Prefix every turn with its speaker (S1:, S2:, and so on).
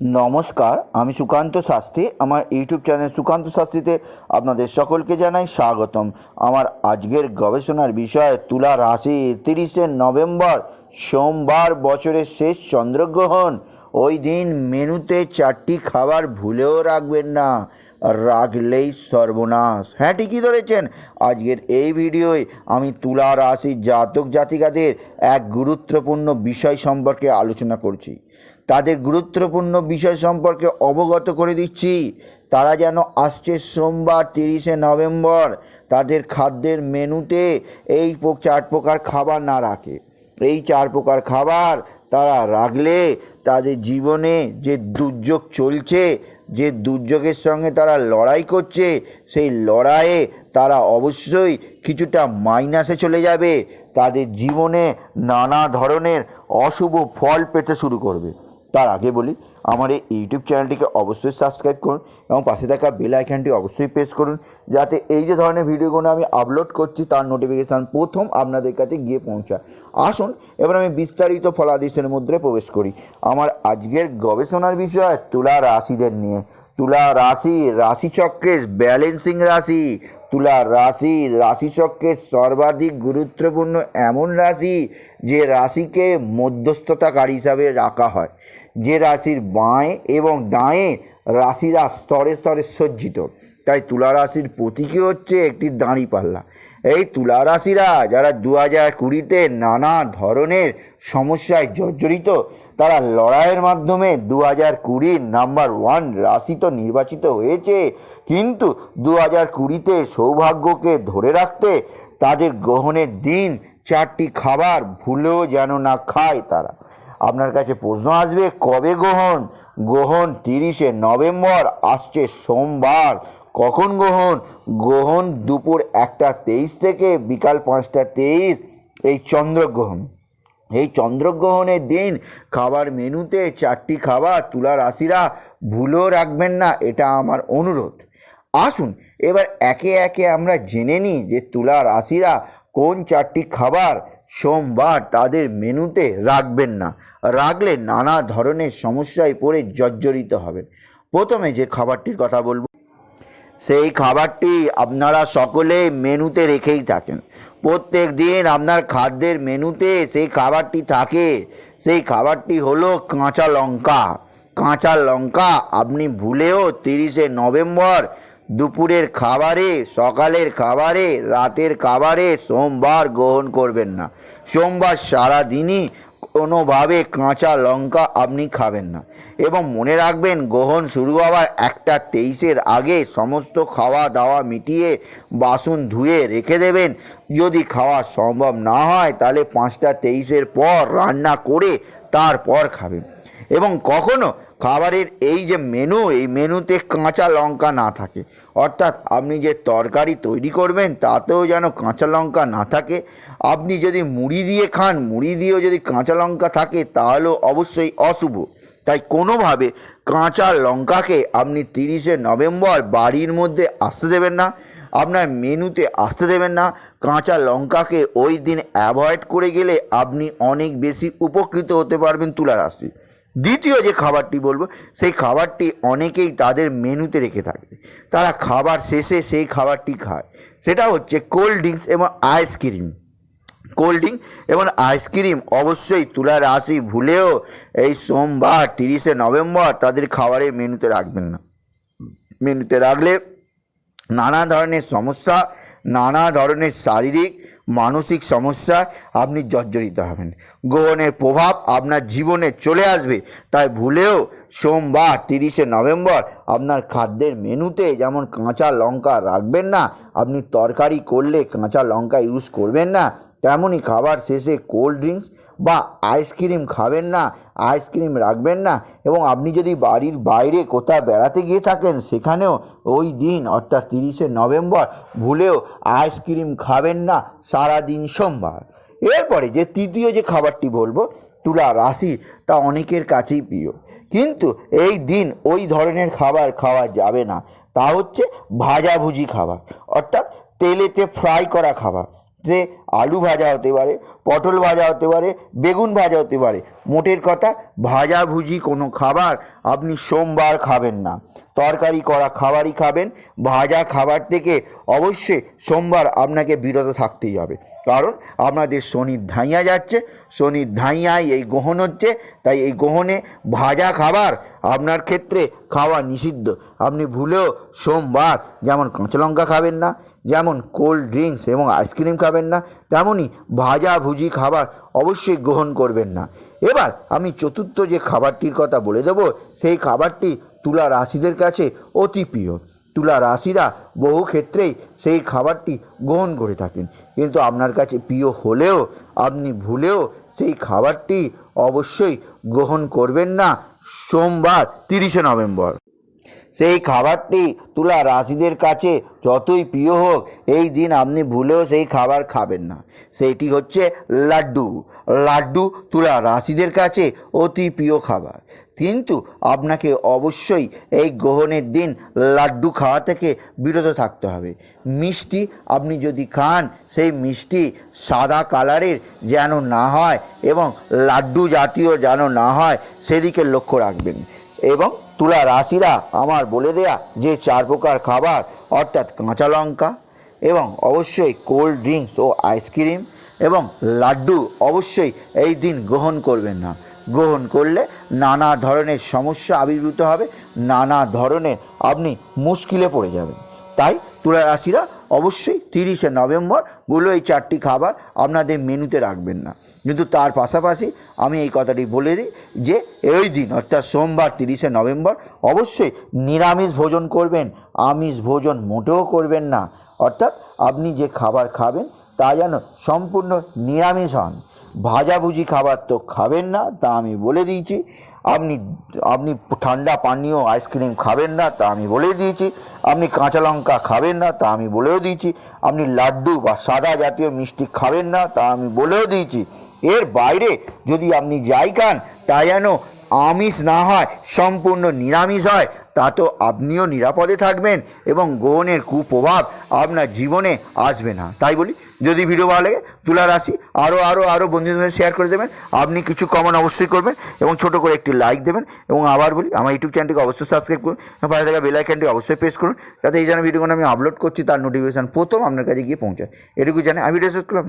S1: নমস্কার, আমি সুকান্ত শাস্ত্রী। আমার ইউটিউব চ্যানেল সুকান্ত শাস্ত্রীতে আপনাদের সকলকে জানাই স্বাগতম। আমার আজকের গবেষণার বিষয়, তুলা রাশি, তিরিশে নভেম্বর, সোমবার বছরের শেষ চন্দ্রগ্রহণ। ওই দিন মেনুতে চারটি খাবার ভুলেও রাখবেন না। রাখলেই সর্বনাশ। হ্যাঁ ঠিকই ধরেছেন। আজকের এই ভিডিওয় আমি তুলা রাশির জাতক জাতিকাদের এক গুরুত্বপূর্ণ বিষয় সম্পর্কে আলোচনা করছি। তাদের গুরুত্বপূর্ণ বিষয় সম্পর্কে অবগত করে দিচ্ছি। তারা যেন আসছে সোমবার তিরিশে নভেম্বর, তাদের খাদ্যের মেনুতে এই চার প্রকার খাবার না রাখে। এই চার প্রকার খাবার তারা রাখলে তাদের জীবনে যে দুর্যোগ চলছে যে দুর্যোগের সঙ্গে তারা লড়াই করছে, সেই লড়াইয়ে তারা অবশ্যই কিছুটা মাইনাসে চলে যাবে। তাদের জীবনে নানা ধরনের অশুভ ফল পেতে শুরু করবে। তার আগে বলি, আমার এই ইউটিউব চ্যানেলটিকে অবশ্যই সাবস্ক্রাইব করুন এবং পাশে থাকা বেল আইকনটি অবশ্যই প্রেস করুন, যাতে এই যে ধরনের ভিডিওগুলো আমি আপলোড করছি, তার নোটিফিকেশান প্রথম আপনাদের কাছে গিয়ে পৌঁছায়। আসুন, এবার আমি বিস্তারিত ফলাদেশের মধ্যে প্রবেশ করি। আমার আজকের গবেষণার বিষয়, তুলা রাশিদের নিয়ে। তুলা রাশি, রাশিচক্রের ব্যালেন্সিং রাশি। তুলা রাশি, রাশিচক্রের সর্বাধিক গুরুত্বপূর্ণ এমন রাশি যে রাশিকে মধ্যস্থতাকারী হিসাবে রাখা হয়। যে রাশির বাঁয়ে এবং ডাঁয়ে রাশিরা স্তরে স্তরে সজ্জিত। তাই তুলা রাশির প্রতীকী হচ্ছে একটি দাঁড়িপাল্লা। এই তুলা রাশিরা যারা দু হাজার কুড়িতে নানা ধরনের সমস্যায় জর্জরিত, তারা লড়াইয়ের মাধ্যমে দু হাজার কুড়ির নাম্বার ওয়ান রাশি তো নির্বাচিত হয়েছে। কিন্তু দু হাজার কুড়িতে সৌভাগ্যকে ধরে রাখতে তাদের গ্রহণের দিন চারটি খাবার ভুলেও যেন না খায় তারা। আপনার কাছে প্রশ্ন আসবে, কবে গ্রহণ? গ্রহণ তিরিশে নভেম্বর, আসছে সোমবার। কখন গ্রহণ? গ্রহণ দুপুর একটা তেইশ থেকে বিকাল পাঁচটা তেইশ। এই চন্দ্রগ্রহণ। এই চন্দ্রগ্রহণের দিন খাবার মেনুতে চারটি খাবার তুলা রাশিরা ভুলেও রাখবেন না, এটা আমার অনুরোধ। আসুন, এবার একে একে আমরা জেনে নিই যে তুলা রাশিরা কোন চারটি খাবার সোমবার তাদের মেনুতে রাখবেন না। রাখলে নানা ধরনের সমস্যায় পড়ে জর্জরিত হবেন। প্রথমে যে খাবারটির কথা বলব সেই খাবারটি আপনারা সকলে মেনুতে রেখেই থাকেন। প্রত্যেক দিন আপনার খাদ্যের মেনুতে সেই খাবারটি থাকে। সেই খাবারটি হলো কাঁচা লঙ্কা। কাঁচা লঙ্কা আপনি ভুলেও তিরিশে নভেম্বর দুপুরের খাবারে, সকালের খাবারে, রাতের খাবারে সোমবার গ্রহণ করবেন না। সোমবার সারা দিনই কোনোভাবে কাঁচা লঙ্কা আপনি খাবেন না। এবং মনে রাখবেন, গ্রহণ শুরু হওয়ার একটা তেইশের আগে সমস্ত খাওয়া দাওয়া মিটিয়ে বাসন ধুয়ে রেখে দেবেন। যদি খাওয়া সম্ভব না হয়, তাহলে পাঁচটা তেইশের পর রান্না করে তারপর খাবেন। এবং কখনো খাবারের এই যে মেনু এই মেনুতে কাঁচা লঙ্কা না থাকে। অর্থাৎ আপনি যে তরকারি তৈরি করবেন, তাতেও যেন কাঁচা লঙ্কা না থাকে। আপনি যদি মুড়ি দিয়ে খান, মুড়ি দিয়েও যদি কাঁচা লঙ্কা থাকে, তাহলেও অবশ্যই অশুভ। তাই কোনোভাবে কাঁচা লঙ্কাকে আপনি তিরিশে নভেম্বর বাড়ির মধ্যে আসতে দেবেন না, আপনার মেনুতে আসতে দেবেন না। কাঁচা লঙ্কাকে ওই দিন অ্যাভয়েড করে গেলে আপনি অনেক বেশি উপকৃত হতে পারবেন তুলা রাশি। দ্বিতীয় যে খাবারটি বলব, সেই খাবারটি অনেকেই তাদের মেনুতে রেখে থাকে। তারা খাবার শেষে সেই খাবারটি খায়। সেটা হচ্ছে কোল্ড ড্রিঙ্কস এবং আইসক্রিম কোল্ড ড্রিঙ্ক এবং আইসক্রিম অবশ্যই তুলা রাশি ভুলেও এই সোমবার, তিরিশে নভেম্বর তাদের খাবারের মেনুতে রাখবেন না। মেনুতে রাখলে নানা ধরনের সমস্যা, নানা ধরনের শারীরিক মানসিক সমস্যা আপনি জর্জরিত হবেন। গ্রহণের প্রভাব আপনার জীবনে চলে আসবে। তাই ভুলেও সোমবার তিরিশে নভেম্বর আপনার খাদ্যের মেনুতে যেমন কাঁচা লঙ্কা রাখবেন না, আপনি তরকারি করলে কাঁচা লঙ্কা ইউজ করবেন না তেমনই খাবার শেষে কোল্ড ড্রিঙ্কস বা আইসক্রিম খাবেন না আইসক্রিম রাখবেন না এবং আপনি যদি বাড়ির বাইরে কোথাও বেড়াতে গিয়ে থাকেন, সেখানেও ওই দিন, অর্থাৎ তিরিশে নভেম্বর, ভুলেও আইসক্রিম খাবেন না সারাদিন সোমবার। এরপরে যে তৃতীয় যে খাবারটি বলব, তুলা রাশি, তা অনেকের কাছেই প্রিয়। কিন্তু এই দিন ওই ধরনের খাবার খাওয়া যাবে না। তা হচ্ছে ভাজাভুজি খাবার, অর্থাৎ তেলেতে ফ্রাই করা খাবার। যে আলু ভাজা হতে পারে, পটল ভাজা হতে পারে, বেগুন ভাজা হতে পারে। মোটের কথা ভাজাভুজি কোনো খাবার আপনি সোমবার খাবেন না। তরকারি করা খাবারই খাবেন, ভাজা খাবার থেকে অবশ্যই সোমবার আপনাকে বিরত থাকতেই হবে। কারণ আপনাদের শনির ধাইয়া যাচ্ছে শনির ধাইয়ায় এই গ্রহণ হচ্ছে, তাই এই গ্রহণে ভাজা খাবার আপনার ক্ষেত্রে খাওয়া নিষিদ্ধ। আপনি ভুলেও সোমবার, যেমন কাঁচা লঙ্কা খাবেন না যেমন কোল্ড ড্রিঙ্কস এবং আইসক্রিম খাবেন না তেমনই ভাজা ভুজি খাবার অবশ্যই গ্রহণ করবেন না। এবার আমি চতুর্থ যে খাবারটির কথা বলে দেবো, সেই খাবারটি তুলা রাশিদের কাছে অতি প্রিয়। তুলা রাশিরা বহু ক্ষেত্রেই সেই খাবারটি গ্রহণ করে থাকেন। কিন্তু আপনার কাছে প্রিয় হলেও, আপনি ভুলেও সেই খাবারটি অবশ্যই গ্রহণ করবেন না। সোমবার তিরিশে নভেম্বর। সেই খাবারটি তুলা রাশিদের কাছে যতই প্রিয় হোক, এই দিন আপনি ভুলেও সেই খাবার খাবেন না। সেইটি হচ্ছে লাড্ডু। লাড্ডু তুলা রাশিদের কাছে অতি প্রিয় খাবার। কিন্তু আপনাকে অবশ্যই এই গ্রহণের দিন লাড্ডু খাওয়া থেকে বিরত থাকতে হবে। মিষ্টি আপনি যদি খান, সেই মিষ্টি সাদা কালারের যেন না হয় এবং লাড্ডু জাতীয় যেন না হয়, সেদিকে লক্ষ্য রাখবেন। এবং তুলা রাশিরা আমার বলে দেয়া যে চার প্রকার খাবার, অর্থাৎ কাঁচা লঙ্কা এবং অবশ্যই কোল্ড ড্রিঙ্কস ও আইসক্রিম এবং লাড্ডু অবশ্যই এই দিন গ্রহণ করবেন না। গ্রহণ করলে নানা ধরনের সমস্যা আবির্ভূত হবে, নানা ধরনের আপনি মুশকিলে পড়ে যাবেন। তাই তুলা রাশিরা অবশ্যই তিরিশে নভেম্বর বলে এই চারটি খাবার আপনাদের মেনুতে রাখবেন না। কিন্তু তার পাশাপাশি আমি এই কথাটি বলে দিই যে এই দিন, অর্থাৎ সোমবার তিরিশে নভেম্বর, অবশ্যই নিরামিষ ভোজন করবেন, আমিষ ভোজন মোটেও করবেন না। অর্থাৎ আপনি যে খাবার খাবেন, তা যেন সম্পূর্ণ নিরামিষ হন। ভাজাভুজি খাবার তো খাবেন না, তা আমি বলে দিয়েছি। আপনি আপনি ঠান্ডা পানীয় আইসক্রিম খাবেন না, তা আমি বলে দিয়েছি। আপনি কাঁচা লঙ্কা খাবেন না, তা আমি বলেও দিয়েছি। আপনি লাড্ডু বা সাদা জাতীয় মিষ্টি খাবেন না, তা আমি বলেও দিয়েছি। এর বাইরে যদি আপনি যাই খান, তা যেন আমিষ না হয়, সম্পূর্ণ নিরামিষ হয়, তা তো আপনিও নিরাপদে থাকবেন এবং গ্রহণের কুপ্রভাব আপনার জীবনে আসবে না। তাই বলি, যদি ভিডিও ভালো লাগে, তুলা রাশি আরও আরও আরও বন্ধুদের শেয়ার করে দেবেন। আপনি কিছু কমন অবশ্যই করবেন এবং ছোট করে একটি লাইক দেবেন এবং আবার বলি, আমার ইউটিউব চ্যানেলটিকে অবশ্যই সাবস্ক্রাইব করুন পাশে থাকা বেল আইকনটি অবশ্যই প্রেস করুন, যাতে এই যেন ভিডিওগুলো আমি আপলোড করছি, তার নোটিফিকেশান প্রথম আপনার কাছে গিয়ে পৌঁছায়। এটুকু জানে, আমি ভিডিও শেষ করলাম।